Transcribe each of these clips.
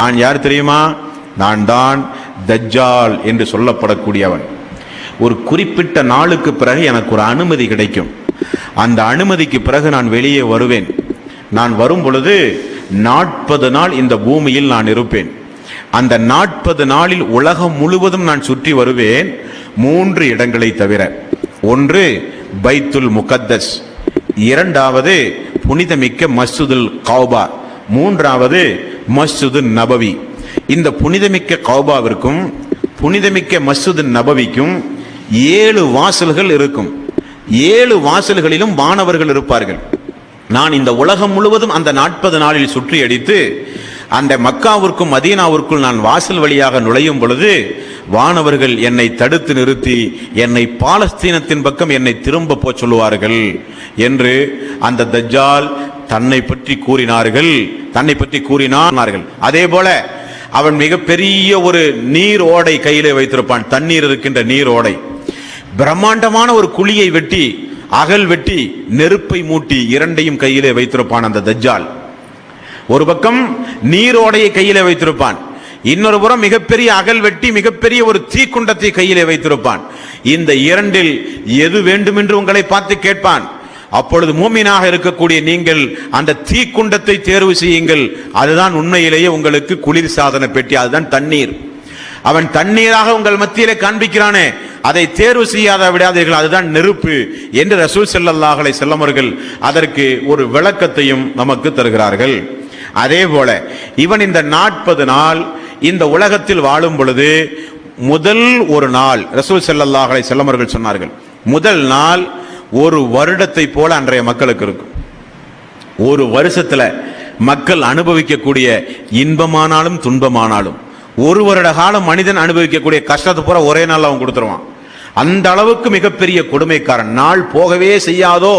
நான் யார் தெரியுமா? நான் தான் தஜ்ஜால் என்று சொல்லப்படக்கூடியவன். ஒரு குறிப்பிட்ட நாளுக்கு பிறகு எனக்கு ஒரு அனுமதி கிடைக்கும். அந்த அனுமதிக்கு பிறகு நான் வெளியே வருவேன். நான் வரும் பொழுது நாற்பது நாள் இந்த பூமியில் நான் இருப்பேன். அந்த நாற்பது நாளில் உலகம் முழுவதும் நான் சுற்றி வருவேன் மூன்று இடங்களை தவிர. ஒன்று பைத்துல் முகத்தஸ் இரண்டாவது புனிதமிக்க மசூதுல் கௌபா மூன்றாவது மஸ்ஜிது நபவி. இந்த புனிதமிக்க கௌபாவிற்கும் புனிதமிக்க மஸ்ஜிது நபவிக்கும் ஏழு வாசல்கள் இருக்கும். ஏழு வாசல்களிலும் வானவர்கள் இருப்பார்கள். நான் இந்த உலகம் முழுவதும் அந்த நாற்பது நாளில் சுற்றி அடித்து அந்த மக்காவிற்கும் மதீனாவிற்குள் நான் வாசல் வழியாக நுழையும் பொழுது வானவர்கள் என்னை தடுத்து நிறுத்தி என்னை பாலஸ்தீனத்தின் பக்கம் என்னை திரும்ப போச் சொல்லுவார்கள் என்று அந்த தஜ்ஜால் தன்னை பற்றி கூறினார்கள் தன்னை பற்றி கூறினார்கள். அதே போல அவன் மிகப்பெரிய ஒரு நீர் ஓடை கையிலே வைத்திருப்பான். தண்ணீர் இருக்கின்ற நீர் ஓடை. பிரம்மாண்டமான ஒரு குழியை வெட்டி அகல் வெட்டி நெருப்பை மூட்டி இரண்டையும் கையிலே வைத்திருப்பான் அந்த தஜ்ஜால். ஒரு பக்கம் நீரோடையை கையிலே வைத்திருப்பான். இன்னொரு புறம் மிகப்பெரிய அகல் வெட்டி மிகப்பெரிய ஒரு தீக்குண்டத்தை கையிலே வைத்திருப்பான். இந்த இரண்டில் எது வேண்டுமென்று உங்களை பார்த்து கேட்பான். அப்பொழுது மூமினாக இருக்கக்கூடிய நீங்கள் அந்த தீக்குண்டத்தை தேர்வு செய்யுங்கள். அதுதான் உண்மையிலேயே உங்களுக்கு குளிர் சாதன பெட்டி அதுதான் தண்ணீர். அவன் தண்ணீராக உங்கள் மத்தியிலே காண்பிக்கிறானே. அதை தேர்வு செய்யாத விடாதீர்கள் அதுதான் நெருப்பு என்று ரசூல் செல்லல்லாஹலை செல்லமர்கள் அதற்கு ஒரு விளக்கத்தையும் நமக்கு தருகிறார்கள். அதே போல இவன் இந்த நாற்பது நாள் இந்த உலகத்தில் வாழும் பொழுது முதல் ஒரு நாள் ரசூல் செல்லல்லாஹலை செல்லமர்கள் சொன்னார்கள் முதல் நாள் ஒரு வருடத்தை போல அன்றைய மக்களுக்கு இருக்கும். ஒரு வருஷத்துல மக்கள் அனுபவிக்கக்கூடிய இன்பமானாலும் துன்பமானாலும் ஒரு வருட காலம் மனிதன் அனுபவிக்கக்கூடிய கஷ்டத்தை பூரா ஒரே நாள் அவன் கொடுத்துருவான். அந்த அளவுக்கு மிகப்பெரிய கொடுமைக்காரன். நாள் போகவே செய்யாதோ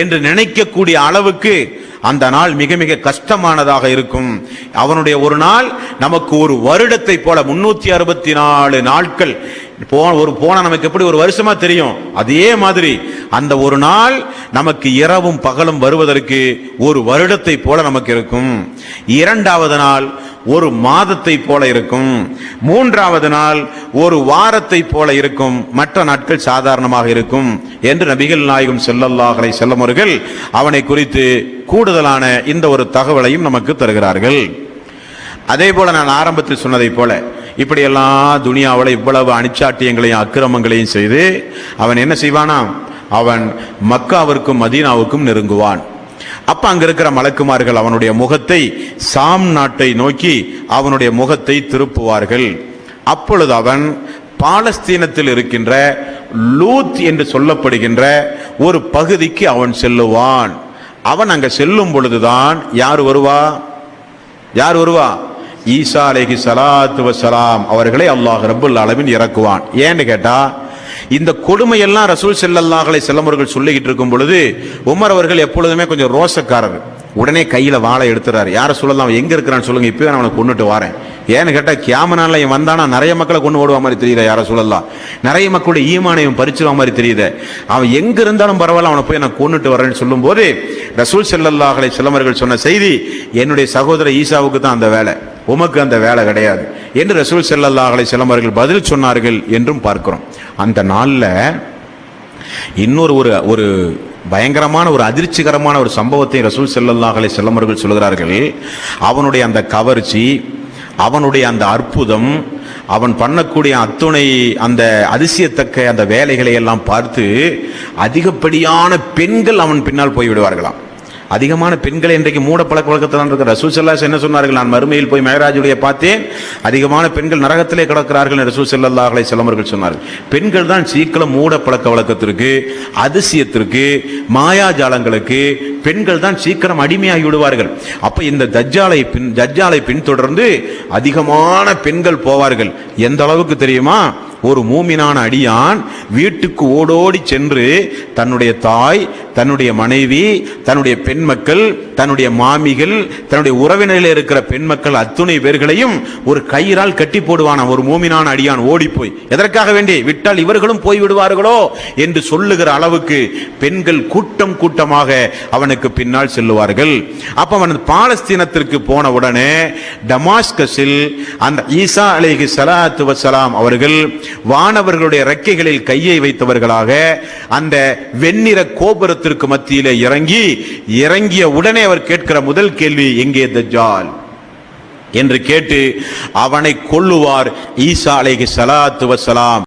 என்று நினைக்கக்கூடிய அளவுக்கு அந்த நாள் மிக மிக கஷ்டமானதாக இருக்கும். அவனுடைய ஒரு நாள் நமக்கு ஒரு வருடத்தை போல முன்னூத்தி அறுபத்தி நாலு நாட்கள். போன ஒரு போன நமக்கு எப்படி ஒரு வருஷமா தெரியும்? அதே மாதிரி அந்த ஒரு நாள் நமக்கு இரவும் பகலும் வருவதற்கு ஒரு வருடத்தை போல நமக்கு இருக்கும். இரண்டாவது நாள் ஒரு மாதத்தை போல இருக்கும். மூன்றாவது நாள் ஒரு வாரத்தை போல இருக்கும். மற்ற நாட்கள் சாதாரணமாக இருக்கும். என்று நபிகள் நாயகம் செல்லல்லாஹலை அவர்கள் அவனை குறித்து கூடுதலான இந்த ஒரு தகவலையும் நமக்கு தருகிறார்கள். அதே போல நான் ஆரம்பத்தில் சொன்னதை போல இப்படியெல்லாம் துனியாவில் இவ்வளவு அணிச்சாட்டியங்களையும் அக்கிரமங்களையும் செய்து அவன் என்ன செய்வானா அவன் மக்காவிற்கும் மதீனாவுக்கும் நெருங்குவான். அப்ப அங்க இருக்கிற மலக்குமார்கள் அவனுடைய முகத்தை சாம் நாட்டை நோக்கி அவனுடைய முகத்தை திருப்புவார்கள். அப்பொழுது அவன் பாலஸ்தீனத்தில் இருக்கின்ற லூத் என்று சொல்லப்படுகின்ற ஒரு பகுதிக்கு அவன் செல்லுவான். அவன் அங்க செல்லும் பொழுதுதான் யார் வருவா? யார் வருவா? ஈசா அலேஹி சலாத்து வசலாம் அவர்களை அல்லாஹ் ரபுல் அளவின் இறக்குவான். ஏன்னு கேட்டா இந்த கொடுமையெல்லாம் ரசூல் செல்லல்லாஹலை செல்லமர்கள் சொல்லிக்கிட்டு இருக்கும் பொழுது உமர் அவர்கள் எப்பொழுதுமே கொஞ்சம் ரோசக்காரர் உடனே கையில் வாழை எடுத்துறாரு. யாரை சொல்லலாம் அவன் இருக்கிறான்னு சொல்லுங்க. இப்பவே நான் அவனை கொண்டுட்டு வரேன். ஏன்னு கேட்டால் கேமனால இவன் வந்தானா? நிறைய மக்களை கொண்டு ஓடுவா மாதிரி தெரியுது யாரை சொல்லலாம் நிறைய மக்களுடைய ஈமானையும் பறிச்சிருவ மாதிரி தெரியுது? அவன் எங்க இருந்தாலும் பரவாயில்ல அவனை போய் நான் கொண்டுட்டு வரேன்னு சொல்லும்போது ரசூல் செல்லல்லாஹலை செல்லமர்கள் சொன்ன செய்தி என்னுடைய சகோதர ஈசாவுக்கு தான் அந்த வேலை. உமக்கு அந்த வேலை கிடையாது. என்று ரசூல் செல்லல்லாஹலை செல்லமர்கள் பதில் சொன்னார்கள் என்றும் பார்க்கிறோம். அந்த நாளில் இன்னொரு ஒரு ஒரு பயங்கரமான ஒரு அதிர்ச்சிகரமான ஒரு சம்பவத்தை ரசூல் செல்லல்லாஹலை செல்லமர்கள் சொல்கிறார்கள். அவனுடைய அந்த கவர்ச்சி அவனுடைய அந்த அற்புதம் அவன் பண்ணக்கூடிய அத்துணை அந்த அதிசயத்தக்க அந்த வேலைகளை எல்லாம் பார்த்து அதிகப்படியான பெண்கள் அவன் பின்னால் போய்விடுவார்களாம். அதிகமான பெண்கள் இன்றைக்கு மூட பழக்க வழக்கத்தில் இருக்கிற ரசூசல்லாஸ் என்ன சொன்னார்கள் நான் மறுமையில் போய் மேகராஜுடைய பார்த்தேன். அதிகமான பெண்கள் நரகத்திலே கிடக்கிறார்கள் ரசூ செல்லல்லாஹலை செல்லமர்கள் சொன்னார்கள். பெண்கள் தான் சீக்கிரம் மூட பழக்க வழக்கத்திற்கு அதிசயத்திற்கு மாயாஜாலங்களுக்கு பெண்கள் தான் சீக்கிரம் அடிமையாகி விடுவார்கள். அப்போ இந்த தஜ்ஜாலை பின் தஜ்ஜாலை பின்தொடர்ந்து அதிகமான பெண்கள் போவார்கள். எந்த அளவுக்கு தெரியுமா? ஒரு மூமினான அடியான் வீட்டுக்கு ஓடோடி சென்று தன்னுடைய தாய் தன்னுடைய மனைவி தன்னுடைய பெண் மக்கள் தன்னுடைய மாமிகள் தன்னுடைய உறவினரில் இருக்கிற பெண் மக்கள் அத்துணை பேர்களையும் ஒரு கயிறால் கட்டி போடுவான ஒரு மூமினான அடியான் ஓடிப்போய். எதற்காக வேண்டி? விட்டால் இவர்களும் போய் விடுவார்களோ என்று சொல்லுகிற அளவுக்கு பெண்கள் கூட்டம் கூட்டமாக அவனுக்கு பின்னால் செல்லுவார்கள். அப்ப அவன் பாலஸ்தீனத்திற்கு போன உடனே டமாஸ்கஸில் அந்த ஈசா அலேஹி சலாத்து வசலாம் அவர்கள் வானவர்களுடைய ரெக்கைகளில் கையை வைத்தவர்களாக அந்த வெண்ணிற கோபுரத்திற்கு மத்தியிலே இறங்கி இறங்கிய உடனே அவர் கேட்கிற முதல் கேள்வி எங்கே தஜால் என்று கேட்டு அவனை கொல்லுவார் ஈசா அலைகி ஸலாத்து வஸலாம்